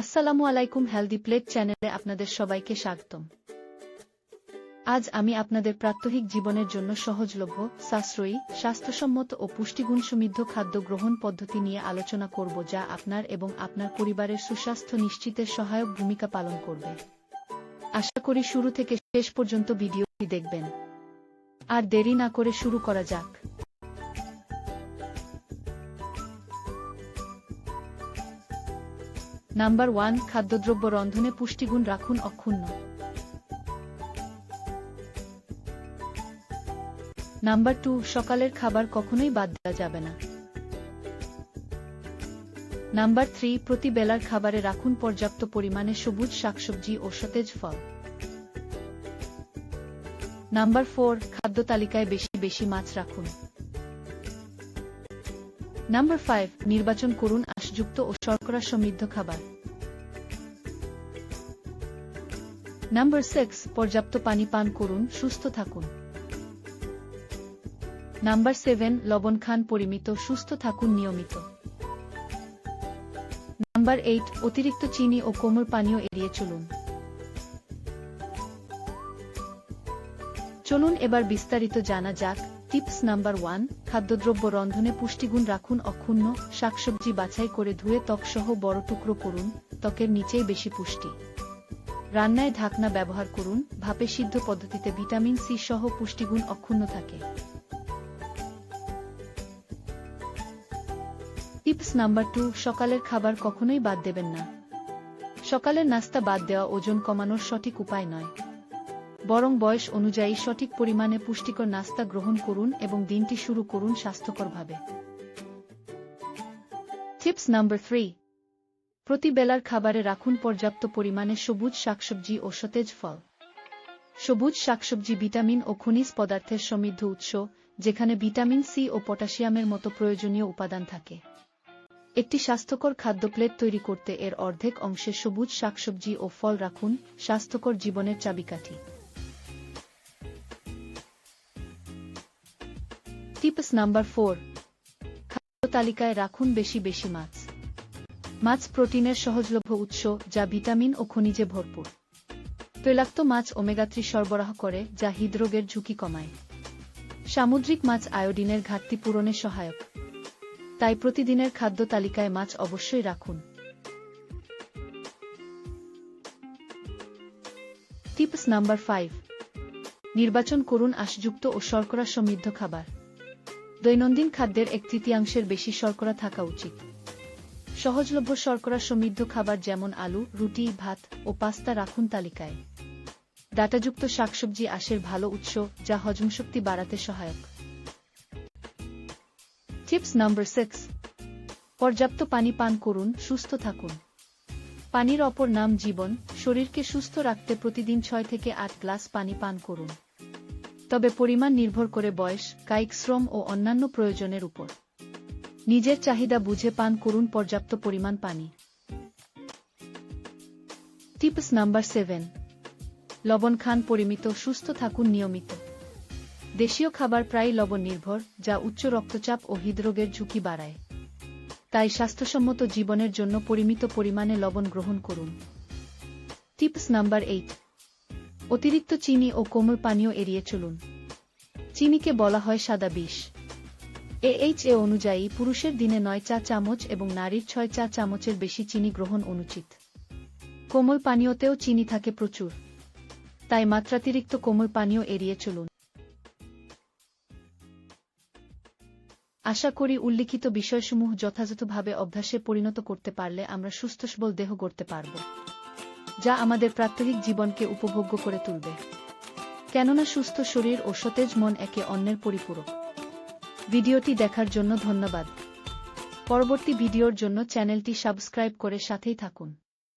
আসসালামু আলাইকুম healthy plate চ্যানেলে আপনাদের সবাইকে স্বাগতম। আজ আমি আপনাদের প্রাত্যহিক জীবনের জন্য সহজলভ্য, সাশ্রয়ী, স্বাস্থ্যসম্মত ও পুষ্টিগুণ সমৃদ্ধ খাদ্য গ্রহণ পদ্ধতি নিয়ে আলোচনা করব যা আপনার এবং আপনার পরিবারের সুস্বাস্থ্য নিশ্চিতের সহায়ক ভূমিকা পালন করবে। আশা করি শুরু থেকে শেষ পর্যন্ত ভিডিওটি দেখবেন। আর দেরি না করে শুরু করা যাক। নাম্বার ওয়ান, খাদ্যদ্রব্য রন্ধনে পুষ্টিগুণ রাখুন অক্ষুণ্ণ। নাম্বার টু, সকালের খাবার কখনোই বাদ দেওয়া যাবে না। নাম্বার থ্রি, প্রতি বেলার খাবারে রাখুন পর্যাপ্ত পরিমাণে সবুজ শাকসবজি ও সতেজ ফল। নাম্বার ফোর, খাদ্য তালিকায় বেশি বেশি মাছ রাখুন। নাম্বার ফাইভ, নির্বাচন করুন আশযুক্ত ও শর্করা সমৃদ্ধ খাবার। নাম্বার সিক্স পর্যাপ্ত পানি পান করুন, সুস্থ থাকুন। নাম্বার সেভেন লবণ খান পরিমিত, সুস্থ থাকুন নিয়মিত। নাম্বার এইট অতিরিক্ত চিনি ও কোমল পানীয় এড়িয়ে চলুন। চলুন এবার বিস্তারিত জানা যাক। টিপস নাম্বার ওয়ান খাদ্যদ্রব্য রন্ধনে পুষ্টিগুণ রাখুন অক্ষুণ্ণ, শাকসবজি বাছাই করে ধুয়ে ত্বকসহ বড় টুকরো করুন, ত্বকের নিচেই বেশি পুষ্টি। রান্নায় ঢাকনা ব্যবহার করুন, ভাপে সিদ্ধ পদ্ধতিতে ভিটামিন সি সহ পুষ্টিগুণ অক্ষুণ্ণ থাকে। টিপস নাম্বার টু, সকালের খাবার কখনোই বাদ দেবেন না। সকালের নাস্তা বাদ দেওয়া ওজন কমানোর সঠিক উপায় নয়। বরং বয়স অনুযায়ী সঠিক পরিমাণে পুষ্টিকর নাস্তা গ্রহণ করুন এবং দিনটি শুরু করুন স্বাস্থ্যকরভাবে। টিপস নাম্বার থ্রি প্রতি বেলার খাবারে রাখুন পর্যাপ্ত পরিমাণে সবুজ শাকসবজি ও সতেজ ফল। সবুজ শাকসবজি, ভিটামিন ও খনিজ পদার্থের সমৃদ্ধ উৎস, যেখানে ভিটামিন সি ও পটাশিয়ামের মতো প্রয়োজনীয় উপাদান থাকে। একটি স্বাস্থ্যকর খাদ্য প্লেট তৈরি করতে এর অর্ধেক অংশে সবুজ শাকসবজি ও ফল রাখুন স্বাস্থ্যকর জীবনের চাবিকাঠি। টিপস নাম্বার ফোর, খাদ্য তালিকায় রাখুন বেশি বেশি মাছ। মাছ প্রোটিনের সহজলভ্য উৎস, যা ভিটামিন ও খনিজে ভরপুর। তৈলাক্ত মাছ ওমেগা থ্রি সরবরাহ করে, যা হৃদরোগের ঝুঁকি কমায়। সামুদ্রিক মাছ আয়োডিনের ঘাটতি পূরণে সহায়ক। তাই প্রতিদিনের খাদ্য তালিকায় মাছ অবশ্যই রাখুন। Tips number five. নির্বাচন করুন আশযুক্ত ও শর্করা সমৃদ্ধ খাবার। দৈনন্দিন খাদ্যের এক তৃতীয়াংশের বেশি শর্করা থাকা উচিত। সহজলভ্য শর্করা সমৃদ্ধ খাবার যেমন আলু, রুটি, ভাত ও পাস্তা রাখুন তালিকায়। ডাটাযুক্ত শাকসবজি আশের ভালো উৎস যা হজম শক্তি বাড়াতে সহায়ক। টিপস নাম্বার সিক্স, পর্যাপ্ত পানি পান করুন, সুস্থ থাকুন। পানির অপর নাম জীবন। শরীরকে সুস্থ রাখতে প্রতিদিন ছয় থেকে আট গ্লাস পানি পান করুন। তবে পরিমাণ নির্ভর করে বয়স, কায়িক শ্রম ও অন্যান্য প্রয়োজনের উপর। নিজের চাহিদা বুঝে পান করুন পর্যাপ্ত পরিমাণ পানি। Tips number seven. লবণ খান পরিমিত, সুস্থ থাকুন নিয়মিত। দেশীয় খাবার প্রায় লবণ নির্ভর যা উচ্চ রক্তচাপ ও হৃদরোগের ঝুঁকি বাড়ায়। তাই স্বাস্থ্যসম্মত জীবনের জন্য পরিমিত পরিমাণে লবণ গ্রহণ করুন। Tips number eight. অতিরিক্ত চিনি ও কোমল পানীয় এড়িয়ে চলুন। চিনিকে বলা হয় সাদা বিষ। এইচ এ অনুযায়ী পুরুষের দিনে নয় চা চামচ এবং নারীর ছয় চা চামচের বেশি চিনি গ্রহণ অনুচিত। কোমল পানীয়তেও চিনি থাকে প্রচুর। তাই মাত্রাতিরিক্ত কোমল পানীয় এড়িয়ে চলুন। আশা করি উল্লিখিত বিষয়সমূহ যথাযথভাবে অভ্যাসে পরিণত করতে পারলে আমরা সুস্থ সবল দেহ গড়তে পারব, যা আমাদের প্রাত্যহিক জীবনকে উপভোগ্য করে তুলবে। কেননা সুস্থ শরীর ও সতেজ মন একে অন্যের পরিপূরক। ভিডিওটি দেখার জন্য ধন্যবাদ। পরবর্তী ভিডিওর জন্য চ্যানেলটি সাবস্ক্রাইব করে সাথেই থাকুন।